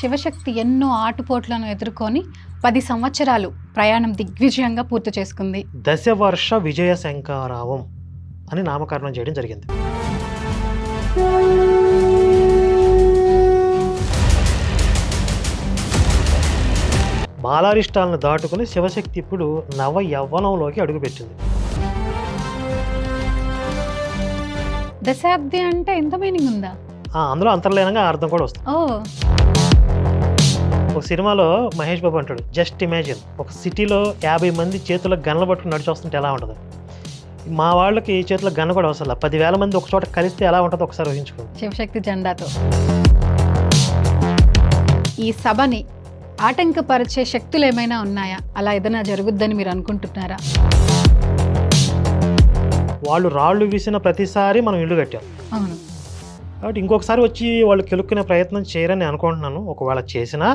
శివశక్తి ఎన్నో ఆటుపోట్లను ఎదుర్కొని పది సంవత్సరాలు ప్రయాణం దిగ్విజయంగా పూర్తి చేసుకుంది. దశవర్ష విజయ శంకారావం అని నామకరణం చేయడం జరిగింది. బాలారిష్టాలను దాటుకుని శివశక్తి ఇప్పుడు నవ యవ్వనంలోకి అడుగుపెట్టింది. దశాబ్ది అంటే ఎంత మీనింగ్ ఉందా? అందులో అంతర్లీనంగా అర్థం కూడా వస్తుంది. ఓ. ఒక సినిమాలో మహేష్ బాబు అంటాడు జస్ట్ ఇమాజిన్ ఒక సిటీలో యాభై మంది చేతుల్లో గన్నులు పట్టుకుని నడిచి వస్తుంటే ఎలా ఉంటుంది? మా వాళ్ళకి చేతిలో గన్న కూడా అవసరం. పదివేల మంది ఒక చోట కలిస్తే ఎలా ఉంటుందో ఒకసారి ఊహించుకోండి శివశక్తి జెండాతో. ఈ సభని ఆటంకపరిచే శక్తులు ఏమైనా ఉన్నాయా? అలా ఏదైనా జరుగుద్దని మీరు అనుకుంటున్నారా? వాళ్ళు రాళ్ళు వీసిన ప్రతిసారి మనం ఇల్లు కట్టాం. అవును. కాబట్టి ఇంకొకసారి వచ్చి వాళ్ళు కెలుక్కునే ప్రయత్నం చేయరని అనుకుంటున్నాను. ఒకవేళ చేసినా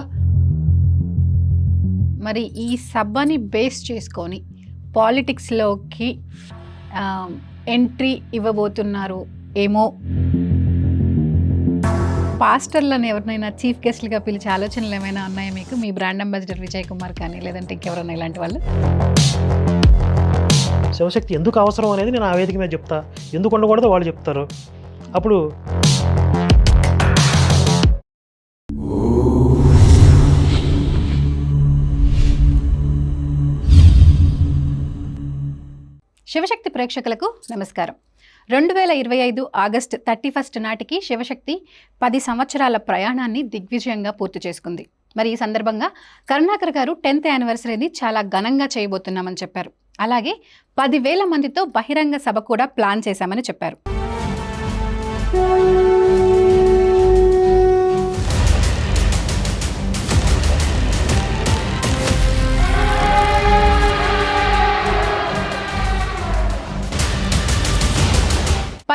మరి ఈ సభని బేస్ చేసుకొని పాలిటిక్స్లోకి ఎంట్రీ ఇవ్వబోతున్నారు ఏమో. పాస్టర్లను ఎవరినైనా చీఫ్ గెస్ట్లుగా పిలిచే ఆలోచనలు ఏమైనా ఉన్నాయా మీకు? మీ బ్రాండ్ అంబాసిడర్ విజయ్ కుమార్ కానీ లేదంటే ఇంకెవరైనా ఇలాంటి వాళ్ళు? శివశక్తి ఎందుకు అవసరం అనేది నేను ఆ వేదిక మీద చెప్తా. ఎందుకు ఉండకూడదో వాళ్ళు చెప్తారు. అప్పుడు శివశక్తి ప్రేక్షకులకు నమస్కారం. రెండు వేల ఇరవై ఐదు ఆగస్టు థర్టీ ఫస్ట్ నాటికి శివశక్తి పది సంవత్సరాల ప్రయాణాన్ని దిగ్విజయంగా పూర్తి చేసుకుంది. మరి ఈ సందర్భంగా కరుణాకర్ గారు టెన్త్ యానివర్సరీని చాలా ఘనంగా చేయబోతున్నామని చెప్పారు. అలాగే పదివేల మందితో బహిరంగ సభ కూడా ప్లాన్ చేశామని చెప్పారు.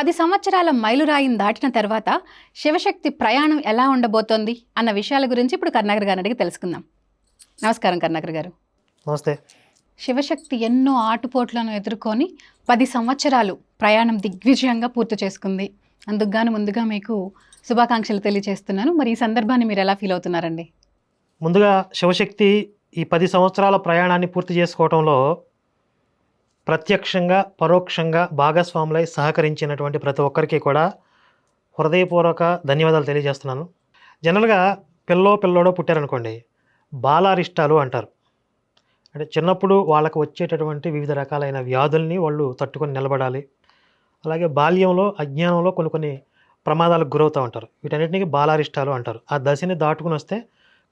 పది సంవత్సరాల మైలురాయిని దాటిన తర్వాత శివశక్తి ప్రయాణం ఎలా ఉండబోతోంది అన్న విషయాల గురించి ఇప్పుడు కర్ణాకర్ గారిని అడిగి తెలుసుకుందాం. నమస్కారం కర్ణాకర్ గారు. నమస్తే. శివశక్తి ఎన్నో ఆటుపోట్లను ఎదుర్కొని పది సంవత్సరాలు ప్రయాణం దిగ్విజయంగా పూర్తి చేసుకుంది. అందుకు గాను ముందుగా మీకు శుభాకాంక్షలు తెలియజేస్తున్నాను. మరి ఈ సందర్భాన్ని మీరు ఎలా ఫీల్ అవుతున్నారండి? ముందుగా శివశక్తి ఈ పది సంవత్సరాల ప్రయాణాన్ని పూర్తి చేసుకోవడంలో ప్రత్యక్షంగా పరోక్షంగా భాగస్వాములై సహకరించినటువంటి ప్రతి ఒక్కరికి కూడా హృదయపూర్వక ధన్యవాదాలు తెలియజేస్తున్నాను. జనరల్గా పిల్లో పిల్లోడో పుట్టారనుకోండి బాలారిష్టాలు అంటారు. అంటే చిన్నప్పుడు వాళ్ళకు వచ్చేటటువంటి వివిధ రకాలైన వ్యాధుల్ని వాళ్ళు తట్టుకొని నిలబడాలి. అలాగే బాల్యంలో అజ్ఞానంలో కొన్ని కొన్ని ప్రమాదాలకు గురవుతూ ఉంటారు. వీటన్నిటిని బాలారిష్టాలు అంటారు. ఆ దశని దాటుకుని వస్తే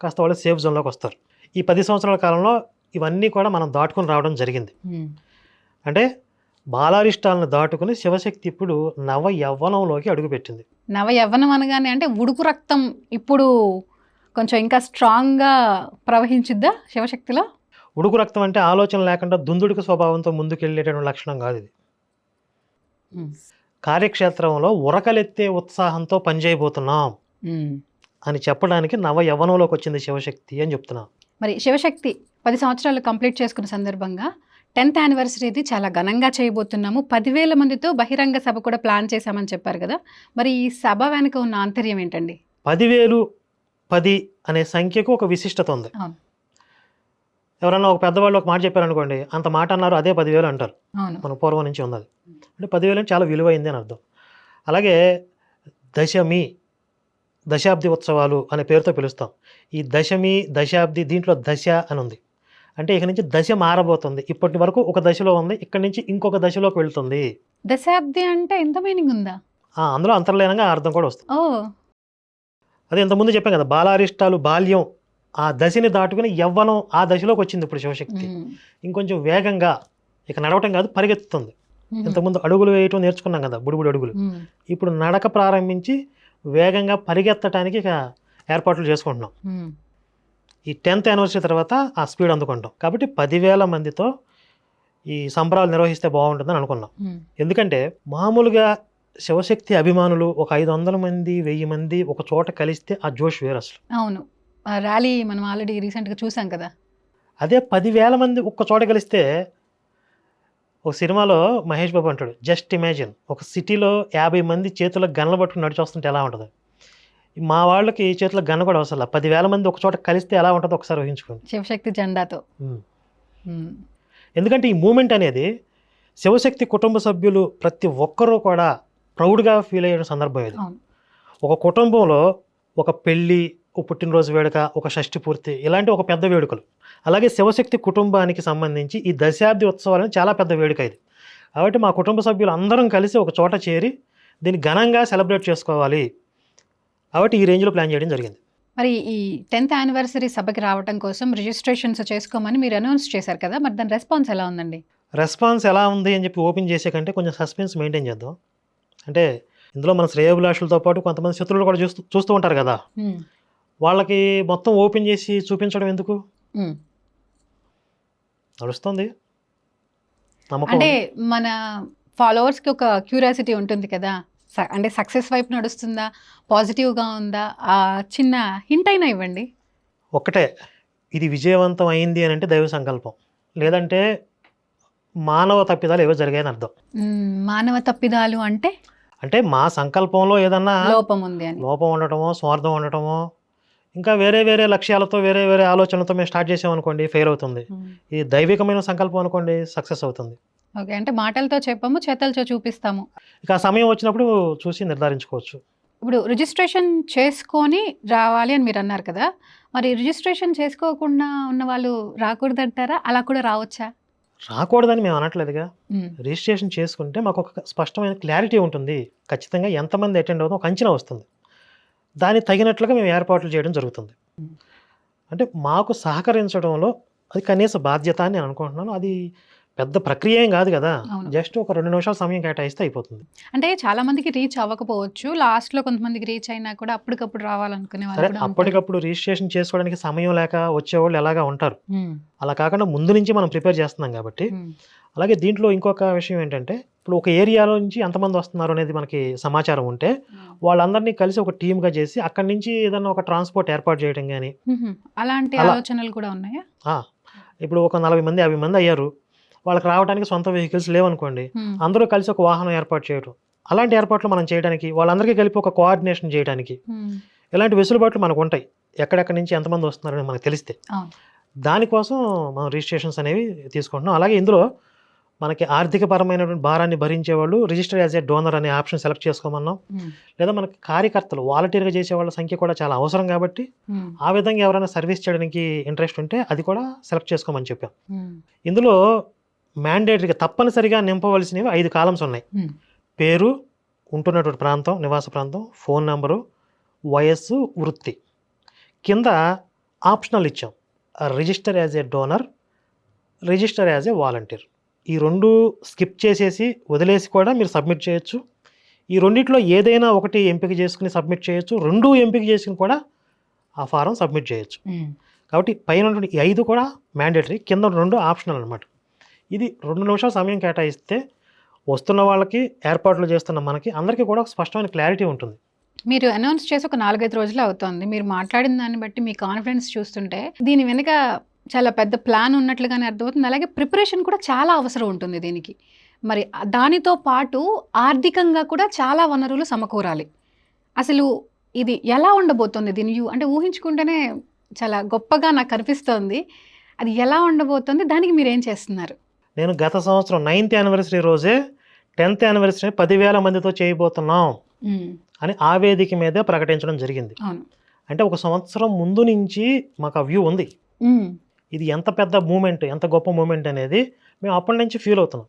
కాస్త వాళ్ళు సేఫ్ జోన్లోకి వస్తారు. ఈ పది సంవత్సరాల కాలంలో ఇవన్నీ కూడా మనం దాటుకుని రావడం జరిగింది. అంటే బాలారిష్టాలను దాటుకుని శివశక్తి ఇప్పుడు నవ యవ్వనంలోకి అడుగుపెట్టింది. నవ యవ్వనం అనగానే అంటే ఉడుకు రక్తం ఇప్పుడు కొంచెం ఇంకా స్ట్రాంగ్గా ప్రవహించిద్దా శివశక్తిలో? ఉడుకు రక్తం అంటే ఆలోచన లేకుండా దుందుడుకు స్వభావంతో ముందుకెళ్ళేటువంటి లక్షణం కాదు ఇది. కార్యక్షేత్రంలో ఉరకలెత్తే ఉత్సాహంతో పనిచేయబోతున్నాం అని చెప్పడానికి నవ యవ్వనంలోకి వచ్చింది శివశక్తి అని చెప్తున్నాం. మరి శివశక్తి పది సంవత్సరాలు కంప్లీట్ చేసుకున్న సందర్భంగా టెన్త్ యానివర్సరీది చాలా ఘనంగా చేయబోతున్నాము. పదివేల మందితో బహిరంగ సభ కూడా ప్లాన్ చేశామని చెప్పారు కదా. మరి ఈ సభ వెనుక ఉన్న ఆంతర్యం ఏంటండి? పదివేలు పది అనే సంఖ్యకు ఒక విశిష్టత ఉంది. ఎవరన్నా ఒక పెద్దవాళ్ళు ఒక మాట చెప్పారనుకోండి అంత మాట అన్నారు అదే పదివేలు అంటారు. మన పూర్వం నుంచి ఉన్నది. అంటే పదివేలు చాలా విలువైంది అని అర్థం. అలాగే దశమి దశాబ్ది ఉత్సవాలు అనే పేరుతో పిలుస్తాం. ఈ దశమి దశాబ్ది దీంట్లో దశ అని ఉంది. అంటే ఇక నుంచి దశ మారబోతుంది. ఇప్పటి వరకు ఒక దశలో ఉంది ఇక్కడి నుంచి ఇంకొక దశలోకి వెళ్తుంది. దశాబ్ది అంటే ఎంత మీనింగ్ ఉందా? అందులో అంతర్లీనంగా అర్థం కూడా వస్తుంది. అదే ఇంతకుముందు చెప్పాం కదా బాలారిష్టాలు బాల్యం ఆ దశని దాటుకుని యవ్వనం ఆ దశలోకి వచ్చింది ఇప్పుడు శివశక్తి. ఇంకొంచెం వేగంగా ఇక నడవటం కాదు పరిగెత్తుతుంది. ఇంతకుముందు అడుగులు వేయటం నేర్చుకున్నాం కదా బుడిబుడి అడుగులు. ఇప్పుడు నడక ప్రారంభించి వేగంగా పరిగెత్తడానికి ఇక ఏర్పాట్లు చేసుకుంటున్నాం. ఈ టెన్త్ యానివర్సరీ తర్వాత ఆ స్పీడ్ అందుకుంటాం. కాబట్టి పదివేల మందితో ఈ సంబరాలు నిర్వహిస్తే బాగుంటుందని అనుకున్నాం. ఎందుకంటే మామూలుగా శివశక్తి అభిమానులు ఒక ఐదు వందల మంది వెయ్యి మంది ఒక చోట కలిస్తే ఆ జోష్ వేరు అసలు. అవును. ఆ ర్యాలీ మనం ఆల్రెడీ రీసెంట్గా చూసాం కదా. అదే పదివేల మంది ఒక్క చోట కలిస్తే ఒక సినిమాలో మహేష్ బాబు అంటాడు జస్ట్ ఇమాజిన్. ఒక సిటీలో యాభై మంది చేతుల్లో గన్నులు పట్టుకుని నడిచి వస్తుంటే ఎలా ఉంటుంది? మా వాళ్ళకి చేతిలో గన్న కూడా అవసరం. పదివేల మంది ఒక చోట కలిస్తే ఎలా ఉంటుందో ఒకసారి ఊహించుకోండి. శివశక్తి జెండాతో. ఎందుకంటే ఈ మూమెంట్ అనేది శివశక్తి కుటుంబ సభ్యులు ప్రతి ఒక్కరూ కూడా ప్రౌడ్గా ఫీల్ అయ్యే సందర్భం ఇది. ఒక కుటుంబంలో ఒక పెళ్ళి ఒక పుట్టినరోజు వేడుక ఒక షష్ఠి పూర్తి ఇలాంటి ఒక పెద్ద వేడుకలు. అలాగే శివశక్తి కుటుంబానికి సంబంధించి ఈ దశాబ్ది ఉత్సవాలు అనేది చాలా పెద్ద వేడుక ఇది. కాబట్టి మా కుటుంబ సభ్యులు అందరం కలిసి ఒక చోట చేరి దీన్ని ఘనంగా సెలబ్రేట్ చేసుకోవాలి. కాబట్టి ఈ రేంజ్లో ప్లాన్ చేయడం జరిగింది. మరి ఈ టెన్త్ యానివర్సరీ సభకి రావటం కోసం రిజిస్ట్రేషన్స్ చేసుకోమని మీరు అనౌన్స్ చేశారు కదా మరి దాని రెస్పాన్స్ ఎలా ఉందండి? రెస్పాన్స్ ఎలా ఉంది అని చెప్పి ఓపెన్ చేసే కంటే కొంచెం సస్పెన్స్ మెయింటైన్ చేద్దాం. అంటే ఇందులో మన శ్రేయోభిలాషులతో పాటు కొంతమంది శత్రువులు కూడా చూస్తూ చూస్తూ ఉంటారు కదా. వాళ్ళకి మొత్తం ఓపెన్ చేసి చూపించడం ఎందుకు. నడుస్తుంది. అంటే మన ఫాలోవర్స్కి ఒక క్యూరియాసిటీ ఉంటుంది కదా. అంటే సక్సెస్ వైపు నడుస్తుందా? పాజిటివ్గా ఉందా? ఆ చిన్న హింట్ అయినా ఇవ్వండి. ఒక్కటే ఇది విజయవంతం అయింది అని అంటే దైవ సంకల్పం. లేదంటే మానవ తప్పిదాలు ఏవో జరిగాయని అర్థం. మానవ తప్పిదాలు అంటే? అంటే మా సంకల్పంలో ఏదన్నా లోపం ఉంది అని. లోపం ఉండటమో స్వార్థం ఉండటమో ఇంకా వేరే వేరే లక్ష్యాలతో వేరే వేరే ఆలోచనలతో మేము స్టార్ట్ చేసామనుకోండి ఫెయిల్ అవుతుంది. ఇది దైవికమైన సంకల్పం అనుకోండి సక్సెస్ అవుతుంది. ఓకే అంటే మాటలతో చెప్పాము చేతలతో చూపిస్తాము. ఇక ఆ సమయం వచ్చినప్పుడు చూసి నిర్ధారించుకోవచ్చు. ఇప్పుడు రిజిస్ట్రేషన్ చేసుకొని రావాలి అని మీరు అన్నారు కదా మరి రిజిస్ట్రేషన్ చేసుకోకుండా ఉన్న వాళ్ళు రాకూడదంటారా? అలా కూడా రావచ్చా? రాకూడదని మేము అనట్లేదుగా. రిజిస్ట్రేషన్ చేసుకుంటే మాకు ఒక స్పష్టమైన క్లారిటీ ఉంటుంది. ఖచ్చితంగా ఎంతమంది అటెండ్ అవుతుందో ఒక అంచనా వస్తుంది. దానికి తగినట్లుగా మేము ఏర్పాట్లు చేయడం జరుగుతుంది. అంటే మాకు సహకరించడంలో అది కనీస బాధ్యత అని నేను అనుకుంటున్నాను. అది పెద్ద ప్రక్రియ ఏం కాదు కదా. జస్ట్ ఒక రెండు నిమిషాల సమయం కేటాయిస్తే అయిపోతుంది అంటే చాలా మందికి రీచ్ అవ్వకపోవచ్చు లాస్ట్లో కొంతమందికి రీచ్ అయినా కూడా అప్పటికప్పుడు రావాలనుకునే వాళ్ళు. అప్పటికప్పుడు రిజిస్ట్రేషన్ చేసుకోవడానికి సమయం లేక వచ్చేవాళ్ళు ఎలాగా ఉంటారు. అలా కాకుండా ముందు నుంచి మనం ప్రిపేర్ చేస్తున్నాం కాబట్టి. అలాగే దీంట్లో ఇంకొక విషయం ఏంటంటే ఇప్పుడు ఒక ఏరియాలో నుంచి ఎంతమంది వస్తున్నారు అనేది మనకి సమాచారం ఉంటే వాళ్ళందరినీ కలిసి ఒక టీమ్గా చేసి అక్కడి నుంచి ఏదైనా ఒక ట్రాన్స్పోర్ట్ ఏర్పాటు చేయడం కానీ. అలాంటి అలా. ఆలోచనలు కూడా ఉన్నాయా ఇప్పుడు ఒక నలభై మంది యాభై మంది అయ్యారు వాళ్ళకి రావడానికి సొంత వెహికల్స్ లేవనుకోండి. అందరూ కలిసి ఒక వాహనం ఏర్పాటు చేయడం అలాంటి ఏర్పాట్లు మనం చేయడానికి వాళ్ళందరికీ కలిపి ఒక కోఆర్డినేషన్ చేయడానికి. ఇలాంటి వెసులుబాట్లు మనకు ఉంటాయి ఎక్కడెక్కడి నుంచి ఎంతమంది వస్తున్నారని మనకు తెలిస్తే. దానికోసం మనం రిజిస్ట్రేషన్స్ అనేవి తీసుకుంటున్నాం అలాగే ఇందులో మనకి ఆర్థికపరమైనటువంటి భారాన్ని భరించే వాళ్ళు రిజిస్టర్ యాజ్ ఏ డోనర్ అనే ఆప్షన్ సెలెక్ట్ చేసుకోమన్నాం. లేదా మనకి కార్యకర్తలు వాలంటీర్గా చేసే వాళ్ళ సంఖ్య కూడా చాలా అవసరం కాబట్టి. ఆ విధంగా ఎవరైనా సర్వీస్ చేయడానికి ఇంట్రెస్ట్ ఉంటే అది కూడా సెలెక్ట్ చేసుకోమని చెప్పాం. ఇందులో మ్యాండేటరీగా తప్పనిసరిగా నింపవలసినవి ఐదు కాలమ్స్ ఉన్నాయి. పేరు ఉంటున్నటువంటి ప్రాంతం నివాస ప్రాంతం ఫోన్ నెంబరు వయస్సు వృత్తి. కింద ఆప్షనల్ ఇచ్చాం. Register as a donor register as a volunteer. ఈ రెండు స్కిప్ చేసేసి వదిలేసి కూడా మీరు సబ్మిట్ చేయొచ్చు. ఈ రెండిట్లో ఏదైనా ఒకటి ఎంపిక చేసుకుని సబ్మిట్ చేయొచ్చు. రెండు ఎంపిక చేసుకుని కూడా ఆ ఫారం సబ్మిట్ చేయొచ్చు. కాబట్టి పైన ఈ ఐదు కూడా మ్యాండేటరీ కింద రెండు ఆప్షనల్ అనమాట ఇది రెండు నిమిషాలు సమయం కేటాయిస్తే వస్తున్న వాళ్ళకి ఏర్పాట్లు చేస్తున్న మనకి అందరికీ కూడా ఒక స్పష్టమైన క్లారిటీ ఉంటుంది. మీరు అనౌన్స్ చేసి ఒక నాలుగైదు రోజులు అవుతుంది. మీరు మాట్లాడిన దాన్ని బట్టి మీ కాన్ఫిడెన్స్ చూస్తుంటే దీని వెనుక చాలా పెద్ద ప్లాన్ ఉన్నట్లుగానే అర్థమవుతుంది. అలాగే ప్రిపరేషన్ కూడా చాలా అవసరం ఉంటుంది దీనికి. మరి దానితో పాటు ఆర్థికంగా కూడా చాలా వనరులు సమకూరాలి. అసలు ఇది ఎలా ఉండబోతుంది దీని అంటే ఊహించుకుంటేనే చాలా గొప్పగా నాకు కనిపిస్తోంది అది ఎలా ఉండబోతుంది? దానికి మీరు ఏం చేస్తున్నారు? నేను గత సంవత్సరం నైన్త్ యానివర్సరీ రోజే టెన్త్ యానివర్సరీ పదివేల మందితో చేయబోతున్నాం అని ఆ వేదిక మీదే ప్రకటించడం జరిగింది. అంటే ఒక సంవత్సరం ముందు నుంచి మాకు ఆ వ్యూ ఉంది. ఇది ఎంత పెద్ద మూమెంట్ ఎంత గొప్ప మూమెంట్ అనేది మేము అప్పటి నుంచి ఫీల్ అవుతున్నాం.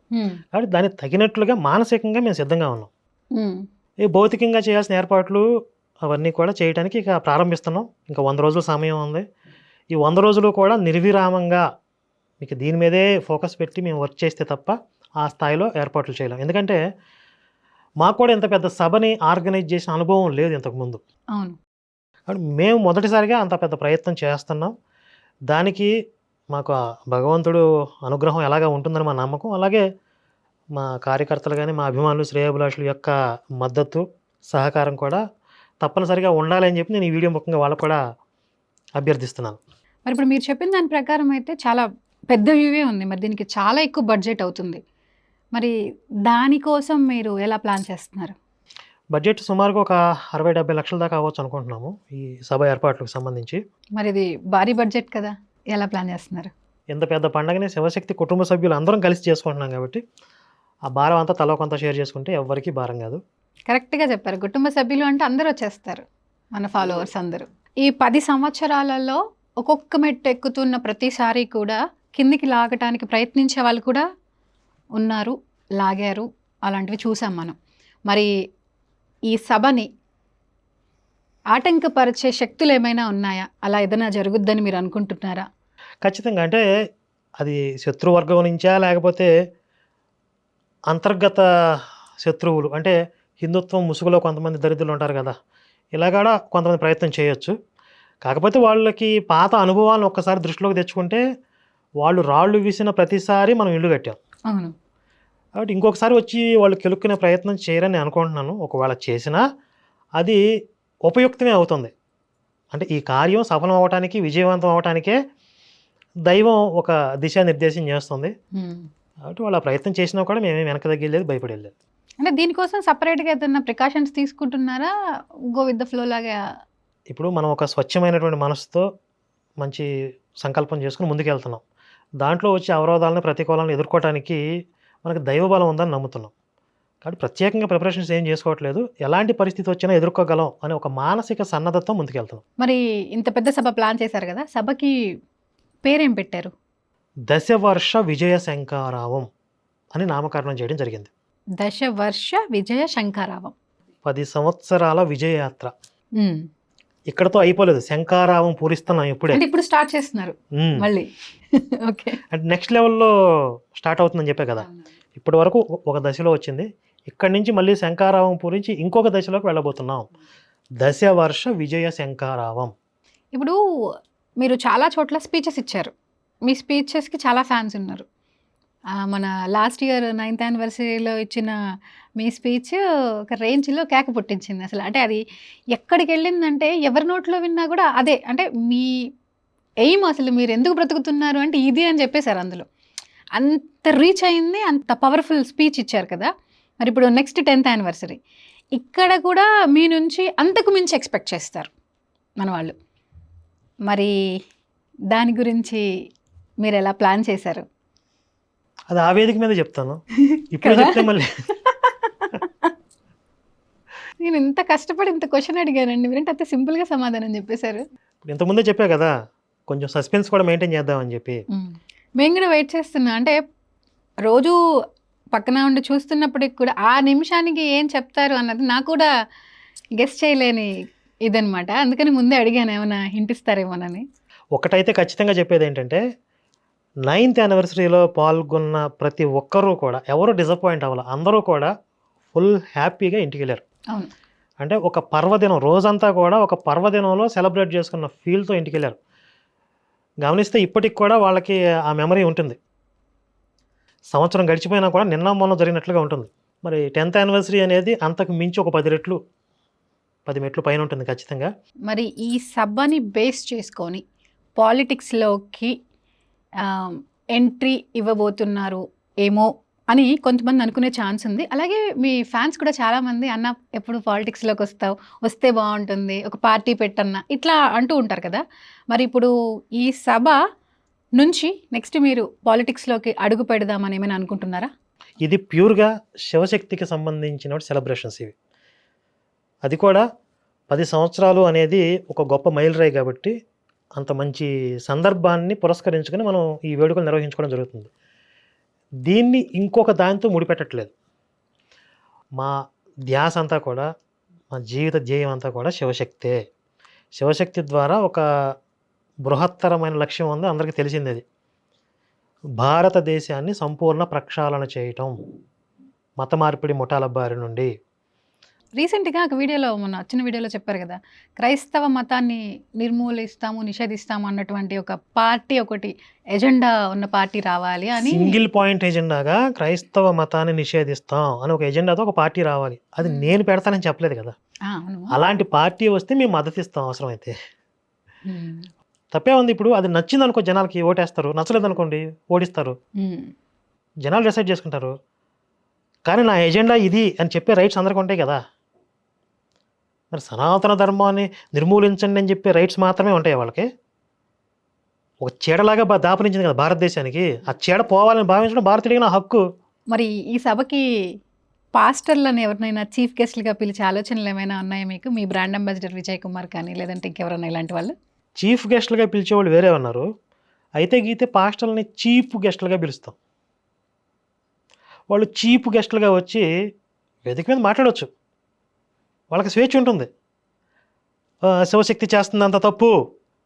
కాబట్టి దానికి తగినట్లుగా మానసికంగా మేము సిద్ధంగా ఉన్నాం. ఈ భౌతికంగా చేయాల్సిన ఏర్పాట్లు అవన్నీ కూడా చేయడానికి ఇక ప్రారంభిస్తున్నాం. ఇంకా వంద రోజుల సమయం ఉంది. ఈ వంద రోజులు కూడా నిర్విరామంగా ఇక దీని మీదే ఫోకస్ పెట్టి మేము వర్క్ చేస్తే తప్ప ఆ స్థాయిలో ఏర్పాట్లు చేయలేం. ఎందుకంటే మాకు కూడా ఇంత పెద్ద సభని ఆర్గనైజ్ చేసిన అనుభవం లేదు ఇంతకుముందు. అవును. మేము మొదటిసారిగా అంత పెద్ద ప్రయత్నం చేస్తున్నాం. దానికి మాకు భగవంతుడు అనుగ్రహం ఎలాగా ఉంటుందని మా నమ్మకం. అలాగే మా కార్యకర్తలు కానీ మా అభిమానులు శ్రేయోభిలాషుల యొక్క మద్దతు సహకారం కూడా తప్పనిసరిగా ఉండాలని చెప్పి నేను ఈ వీడియో ముఖంగా వాళ్ళకు కూడా అభ్యర్థిస్తున్నాను. మరి ఇప్పుడు మీరు చెప్పిన దాని ప్రకారం అయితే చాలా పెద్ద వ్యూవే ఉంది. మరి దీనికి చాలా ఎక్కువ బడ్జెట్ అవుతుంది. మరి దానికోసం మీరు ఎలా ప్లాన్ చేస్తున్నారు? బడ్జెట్ సుమారుగా ఒక అరవై డెబ్బై లక్షల దాకా అవ్వచ్చు అనుకుంటున్నాము ఈ సభ ఏర్పాట్లకు సంబంధించి. మరి ఇది భారీ బడ్జెట్ కదా. ఎలా ప్లాన్ చేస్తున్నారు? ఇంత పెద్ద పండగని శివశక్తి కుటుంబ సభ్యులు అందరం కలిసి చేసుకుంటున్నాం కాబట్టి ఆ భారం అంతా తలో కొంత షేర్ చేసుకుంటే ఎవరికి భారం కాదు. కరెక్ట్గా చెప్పారు. కుటుంబ సభ్యులు అంటే అందరూ వచ్చేస్తారు. మన ఫాలోవర్స్ అందరూ. ఈ పది సంవత్సరాలలో ఒక్కొక్క మెట్టు ఎక్కుతున్న ప్రతిసారి కూడా కిందికి లాగటానికి ప్రయత్నించే వాళ్ళు కూడా ఉన్నారు లాగారు. అలాంటివి చూసాం మనం. మరి ఈ సభని ఆటంకపరిచే శక్తులు ఏమైనా ఉన్నాయా? అలా ఏదైనా జరుగుద్దని మీరు అనుకుంటున్నారా? ఖచ్చితంగా. అంటే అది శత్రువర్గం నుంచా లేకపోతే అంతర్గత శత్రువులు అంటే హిందుత్వం ముసుగులో కొంతమంది దరిద్రులు ఉంటారు కదా ఇలా కూడా కొంతమంది ప్రయత్నం చేయొచ్చు. కాకపోతే వాళ్ళకి పాత అనుభవాలను ఒక్కసారి దృష్టిలోకి తెచ్చుకుంటే వాళ్ళు రాళ్ళు వీసిన ప్రతిసారి మనం ఇల్లు కట్టాం. అవును. కాబట్టి ఇంకొకసారి వచ్చి వాళ్ళు కెలుక్కునే ప్రయత్నం చేయరని నేను అనుకుంటున్నాను. ఒకవేళ చేసినా అది ఉపయుక్తమే అవుతుంది. అంటే ఈ కార్యం సఫలం అవ్వటానికి విజయవంతం అవ్వటానికే దైవం ఒక దిశానిర్దేశం చేస్తుంది. కాబట్టి వాళ్ళు ఆ ప్రయత్నం చేసినా కూడా మేమేం వెనక తగ్గలేదు భయపడలేదు అంటే దీనికోసం సపరేట్గా ఏదైనా ప్రికాషన్స్ తీసుకుంటున్నారా? గో విత్ ద ఫ్లో లాగా? ఇప్పుడు మనం ఒక స్వచ్ఛమైనటువంటి మనసుతో మంచి సంకల్పం చేసుకుని ముందుకెళ్తున్నాం. దాంట్లో వచ్చే అవరోధాలను ప్రతికూలాలను ఎదుర్కోవడానికి మనకు దైవబలం ఉందని నమ్ముతున్నాం. కాబట్టి ప్రత్యేకంగా ప్రిపరేషన్స్ ఏం చేసుకోవట్లేదు. ఎలాంటి పరిస్థితి వచ్చినా ఎదుర్కోగలం అనే ఒక మానసిక సన్నద్ధతో ముందుకెళ్తున్నాం మరి ఇంత పెద్ద సభ ప్లాన్ చేశారు కదా సభకి పేరేం పెట్టారు? దశవర్ష విజయ శంకారావం అని నామకరణం చేయడం జరిగింది. దశ వర్ష విజయ శంకారావం పది సంవత్సరాల విజయయాత్ర. ఇక్కడతో అయిపోలేదు. శంకారావం పూరిస్తున్నాం ఇప్పుడే. అంటే ఇప్పుడు స్టార్ట్ చేస్తున్నారు. మళ్ళీ. ఓకే. అంటే నెక్స్ట్ లెవెల్లో స్టార్ట్ అవుతుందని చెప్పే కదా. ఇప్పటి వరకు ఒక దశలో వచ్చింది. ఇక్కడి నుంచి మళ్ళీ శంకారావం పూరించి ఇంకొక దశలోకి వెళ్ళబోతున్నాం. దశ వర్ష విజయ శంకారావం ఇప్పుడు మీరు చాలా చోట్ల స్పీచెస్ ఇచ్చారు. మీ స్పీచెస్కి చాలా ఫ్యాన్స్ ఉన్నారు. మన లాస్ట్ ఇయర్ నైన్త్ యానివర్సరీలో ఇచ్చిన మీ స్పీచ్ ఒక రేంజ్లో కేక పుట్టించింది అసలు. అంటే అది ఎక్కడికి వెళ్ళిందంటే ఎవరి నోట్లో విన్నా కూడా అదే. అంటే మీ ఎయిమ్ అసలు మీరు ఎందుకు బ్రతుకుతున్నారు అంటే ఇది అని చెప్పేశారు అందులో. అంత రీచ్ అయింది అంత పవర్ఫుల్ స్పీచ్ ఇచ్చారు కదా. మరి ఇప్పుడు నెక్స్ట్ టెన్త్ యానివర్సరీ. ఇక్కడ కూడా మీ నుంచి అంతకు మించి ఎక్స్పెక్ట్ చేస్తారు మన వాళ్ళు. మరి దాని గురించి మీరు ఎలా ప్లాన్ చేశారు? అది ఆ వేదిక మీద చెప్తాను. ఇప్పుడు? చెప్తే మళ్ళీ. నేను ఇంత కష్టపడి ఇంత క్వశ్చన్ అడిగానండి. మీరంటే అంత సింపుల్గా సమాధానం చెప్పేశారు. ఇప్పుడు ఇంతకుముందే చెప్పా కదా కొంచెం సస్పెన్స్ కూడా మెయింటైన్ చేద్దామని చెప్పి. మేము కూడా వెయిట్ చేస్తున్నా. అంటే రోజు పక్కన ఉండి చూస్తున్నప్పటికి కూడా ఆ నిమిషానికి ఏం చెప్తారు అన్నది నాకు కూడా గెస్ట్ చేయలేని ఇదనమాట అందుకని ముందే అడిగాను ఏమైనా హింట్ ఇస్తారేమోనని. ఒకటైతే ఖచ్చితంగా చెప్పేది ఏంటంటే నైన్త్ యానివర్సరీలో పాల్గొన్న ప్రతి ఒక్కరూ కూడా ఎవరు డిసప్పాయింట్ అవ్వాలి అందరూ కూడా ఫుల్ హ్యాపీగా ఇంటికి వెళ్ళారు. అంటే ఒక పర్వదినం రోజంతా కూడా ఒక పర్వదినంలో సెలబ్రేట్ చేసుకున్న ఫీల్తో ఇంటికి వెళ్ళారు. గమనిస్తే ఇప్పటికి కూడా వాళ్ళకి ఆ మెమరీ ఉంటుంది. సంవత్సరం గడిచిపోయినా కూడా నిన్న మొన్న జరిగినట్లుగా ఉంటుంది. మరి టెన్త్ యానివర్సరీ అనేది అంతకు మించి ఒక పది రెట్లు పది మెట్లు పైన ఉంటుంది ఖచ్చితంగా. మరి ఈ సభని బేస్ చేసుకొని పాలిటిక్స్లోకి ఎంట్రీ ఇవ్వబోతున్నారు ఏమో అని కొంతమంది అనుకునే ఛాన్స్ ఉంది. అలాగే మీ ఫ్యాన్స్ కూడా చాలామంది అన్న ఎప్పుడు పాలిటిక్స్లోకి వస్తావు? వస్తే బాగుంటుంది. ఒక పార్టీ పెట్టన్న. ఇట్లా అంటూ ఉంటారు కదా. మరి ఇప్పుడు ఈ సభ నుంచి నెక్స్ట్ మీరు పాలిటిక్స్లోకి అడుగు పెడదామని ఏమైనా అనుకుంటున్నారా? ఇది ప్యూర్గా శివశక్తికి సంబంధించిన సెలబ్రేషన్స్ ఇవి. అది కూడా పది సంవత్సరాలు అనేది ఒక గొప్ప మైలురాయి కాబట్టి అంత మంచి సందర్భాన్ని పురస్కరించుకొని మనం ఈ వేడుకలు నిర్వహించుకోవడం జరుగుతుంది. దీన్ని ఇంకొక దానితో ముడిపెట్టట్లేదు. మా ధ్యాస అంతా కూడా మా జీవిత ధ్యేయం అంతా కూడా శివశక్తే. శివశక్తి ద్వారా ఒక బృహత్తరమైన లక్ష్యం ఉంది అందరికీ తెలిసింది అది. భారతదేశాన్ని సంపూర్ణ ప్రక్షాళన చేయటం. మత మార్పిడి ముఠాల బారి నుండి రీసెంట్గా ఒక వీడియోలో మొన్న వచ్చిన వీడియోలో చెప్పారు కదా క్రైస్తవ మతాన్ని నిర్మూలిస్తాము నిషేధిస్తాము అన్నటువంటి ఒక పార్టీ ఒకటి ఎజెండా ఉన్న పార్టీ రావాలి అని సింగిల్ పాయింట్ ఎజెండాగా క్రైస్తవ మతాన్ని నిషేధిస్తాం అని ఒక ఎజెండాతో ఒక పార్టీ రావాలి. అది. నేను పెడతానని చెప్పలేదు కదా. అలాంటి పార్టీ వస్తే మేము మద్దతు ఇస్తాం అవసరమైతే. తప్పే ఉంది ఇప్పుడు అది నచ్చింది అనుకో జనాలకి ఓటేస్తారు నచ్చలేదు అనుకోండి ఓడిస్తారు జనాలు డిసైడ్ చేసుకుంటారు. కానీ నా ఎజెండా ఇది అని చెప్పే రైట్స్ అందరికీ ఉంటాయి కదా. మరి సనాతన ధర్మాన్ని నిర్మూలించండి అని చెప్పే రైట్స్ మాత్రమే ఉంటాయి వాళ్ళకి? ఒక చీడలాగా బా- దాపరించింది కదా భారతదేశానికి. ఆ చీడ పోవాలని భావించడం భారతీయుడికి నా హక్కు. మరి ఈ సభకి పాస్టర్లను ఎవరినైనా చీఫ్ గెస్ట్లుగా పిలిచే ఆలోచనలు ఏమైనా ఉన్నాయా మీకు? మీ బ్రాండ్ అంబాసిడర్ విజయ్ కుమార్ కానీ లేదంటే ఇంకెవరైనా ఇలాంటి వాళ్ళు? చీఫ్ గెస్ట్లుగా పిలిచేవాళ్ళు వేరే ఉన్నారు. అయితే గీతే పాస్టర్ని చీఫ్ గెస్ట్లుగా పిలుస్తాం. వాళ్ళు చీఫ్ గెస్ట్లుగా వచ్చి వేదిక మీద మాట్లాడవచ్చు వాళ్ళకి స్వేచ్ఛ ఉంటుంది. శివశక్తి చేస్తుంది అంత తప్పు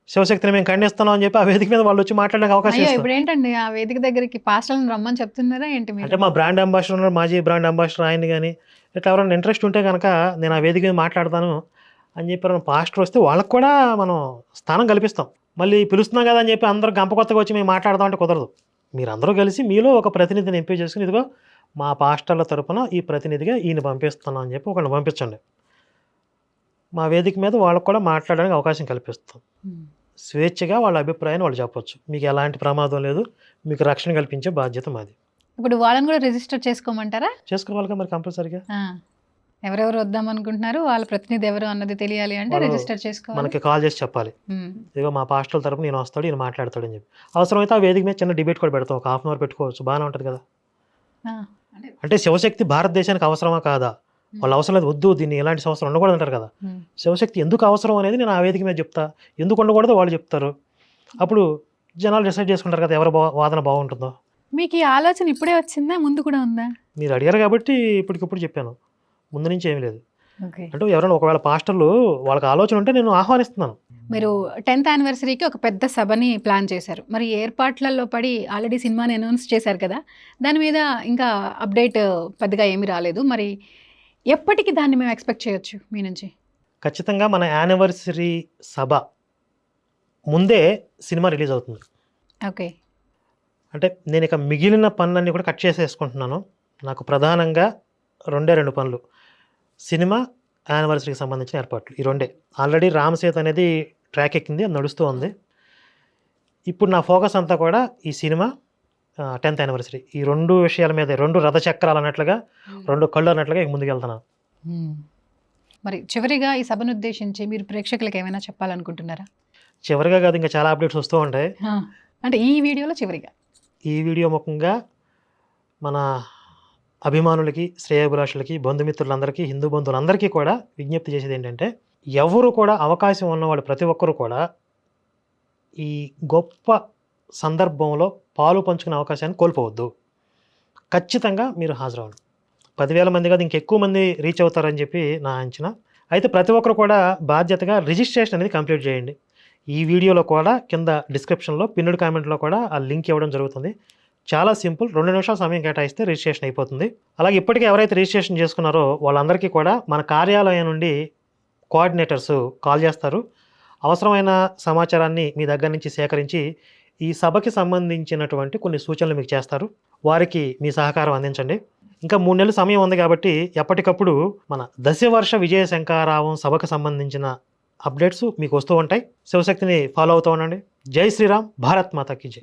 శివశక్తిని మేము ఖండిస్తున్నాం అని చెప్పి ఆ వేదిక మీద వాళ్ళు వచ్చి మాట్లాడడానికి అవకాశం ఇప్పుడు ఏంటండి ఆ వేదిక దగ్గరికి పాస్టర్లను రమ్మని చెప్తున్నారా ఏంటి అంటే మా బ్రాండ్ అంబాసిడర్ ఉన్నారు మాజీ బ్రాండ్ అంబాసిడర్ ఆయన కానీ ఇట్లా ఎవరైనా ఇంట్రెస్ట్ ఉంటే కనుక నేను ఆ వేదిక మీద మాట్లాడతాను అని చెప్పి పాస్టర్ వస్తే వాళ్ళకి కూడా మనం స్థానం కల్పిస్తాం. మళ్ళీ పిలుస్తున్నాం కదా అని చెప్పి అందరూ గంప కొత్తగా వచ్చి మేము మాట్లాడదాం అంటే కుదరదు. మీరు అందరూ కలిసి మీలో ఒక ప్రతినిధిని ఎంపిక చేసుకుని ఇదిగో మా పాస్టర్ల తరపున ఈ ప్రతినిధిగా ఈయన పంపిస్తున్నాం అని చెప్పి ఒకరిని పంపించండి. మా వేదిక మీద వాళ్ళకు కూడా మాట్లాడడానికి అవకాశం కల్పిస్తాం. స్వేచ్ఛగా వాళ్ళ అభిప్రాయాన్ని వాళ్ళు చెప్పొచ్చు. మీకు ఎలాంటి ప్రమాదం లేదు. మీకు రక్షణ కల్పించే బాధ్యత మాది. ఇప్పుడు వాళ్ళని కూడా రిజిస్టర్ చేసుకోమంటారా? చేసుకోవాలిగా మరి కంపల్సరీగా. ఎవరెవరు వద్దాం అనుకుంటున్నారు వాళ్ళ ప్రతినిధి ఎవరు అన్నది తెలియాలి అంటే రిజిస్టర్ చేసుకోవాలి. మనకి కాల్ చేసి చెప్పాలి. ఇదిగో మా పాస్టల్ తరపు నేను వస్తాడు ఈయన మాట్లాడతాడు అని చెప్పి. అవసరమైతే ఆ వేదిక మీద చిన్న డిబేట్ కూడా పెడతాం. ఒక హాఫ్ అన్ అవర్ పెట్టుకోవచ్చు. బాగానే ఉంటుంది కదా. అంటే శివశక్తి భారతదేశానికి అవసరమా కాదా? వాళ్ళు అవసరం లేదు వద్దు దీన్ని ఎలాంటి సంవత్సరం ఉండకూడదు అంటారు కదా. శివశక్తి ఎందుకు అవసరం అనేది నేను ఆ వేదిక మీద చెప్తా. ఎందుకు ఉండకూడదో వాళ్ళు చెప్తారు. అప్పుడు జనాలు డిసైడ్ చేసుకుంటారు కదా ఎవరి వాదన బాగుంటుందో. మీకు ఈ ఆలోచన ఇప్పుడే వచ్చిందా? ముందు కూడా ఉందా? మీరు అడిగారు కాబట్టి ఇప్పటికిప్పుడు చెప్పాను. ముందు నుంచి ఏమీ లేదు. అంటే ఎవరైనా ఒకవేళ పాస్టర్లు వాళ్ళకి ఆలోచన ఉంటే నేను ఆహ్వానిస్తున్నాను. మీరు టెన్త్ యానివర్సరీకి ఒక పెద్ద సభని ప్లాన్ చేశారు. మరి ఏర్పాట్లలో పడి ఆల్రెడీ సినిమాని అనౌన్స్ చేశారు కదా. దాని మీద ఇంకా అప్డేట్ పెద్దగా ఏమీ రాలేదు. మరి ఎప్పటికి దాన్ని మేము ఎక్స్పెక్ట్ చేయొచ్చు మీ నుంచి? ఖచ్చితంగా మన యానివర్సరీ సభ ముందే సినిమా రిలీజ్ అవుతుంది. ఓకే. అంటే నేను ఇక మిగిలిన పనులన్నీ కూడా కట్ చేసేసుకుంటున్నాను. నాకు ప్రధానంగా రెండే రెండు పనులు. సినిమా యానివర్సరీకి సంబంధించిన ఏర్పాట్లు. ఈ రెండే. ఆల్రెడీ రామ్ సేతు అనేది ట్రాక్ ఎక్కింది అది నడుస్తూ ఉంది. ఇప్పుడు నా ఫోకస్ అంతా కూడా ఈ సినిమా టెన్త్ యానివర్సరీ. ఈ రెండు విషయాల మీద రెండు రథచక్రాలు అన్నట్లుగా రెండు కళ్ళు అన్నట్లుగా ఇక ముందుకు వెళ్తున్నాను మరి చివరిగా ఈ సభను ఉద్దేశించి మీరు ప్రేక్షకులకు ఏమైనా చెప్పాలనుకుంటున్నారా? చివరిగా కాదు ఇంకా చాలా అప్డేట్స్ వస్తూ ఉంటాయి. అంటే ఈ వీడియోలో చివరిగా. ఈ వీడియో ముఖంగా మన అభిమానులకి శ్రేయభిలాషులకి బంధుమిత్రులందరికీ హిందూ బంధువులందరికీ కూడా విజ్ఞప్తి చేసేది ఏంటంటే ఎవరు కూడా అవకాశం ఉన్నవాళ్ళు ప్రతి ఒక్కరు కూడా ఈ గొప్ప సందర్భంలో పాలు పంచుకునే అవకాశాన్ని కోల్పోవద్దు. ఖచ్చితంగా మీరు హాజరవ్వండి. పదివేల మంది కాదు ఇంకెక్కువ మంది రీచ్ అవుతారని చెప్పి నా అంచనా. అయితే ప్రతి ఒక్కరు కూడా బాధ్యతగా రిజిస్ట్రేషన్ అనేది కంప్లీట్ చేయండి. ఈ వీడియోలో కూడా కింద డిస్క్రిప్షన్లో పిన్నుడు కామెంట్లో కూడా ఆ లింక్ ఇవ్వడం జరుగుతుంది. చాలా సింపుల్ రెండు నిమిషాల సమయం కేటాయిస్తే రిజిస్ట్రేషన్ అయిపోతుంది. అలాగే ఇప్పటికే ఎవరైతే రిజిస్ట్రేషన్ చేసుకున్నారో వాళ్ళందరికీ కూడా మన కార్యాలయం నుండి కోఆర్డినేటర్స్ కాల్ చేస్తారు. అవసరమైన సమాచారాన్ని మీ దగ్గర నుంచి సేకరించి ఈ సభకి సంబంధించినటువంటి కొన్ని సూచనలు మీకు చేస్తారు. వారికి మీ సహకారం అందించండి. ఇంకా మూడు నెలల సమయం ఉంది కాబట్టి ఎప్పటికప్పుడు మన దశవర్ష విజయ శంకారావం సభకు సంబంధించిన అప్డేట్స్ మీకు వస్తూ ఉంటాయి. శివశక్తిని ఫాలో అవుతూ ఉండండి. జై శ్రీరామ్. భారత్ మాతాకి జై.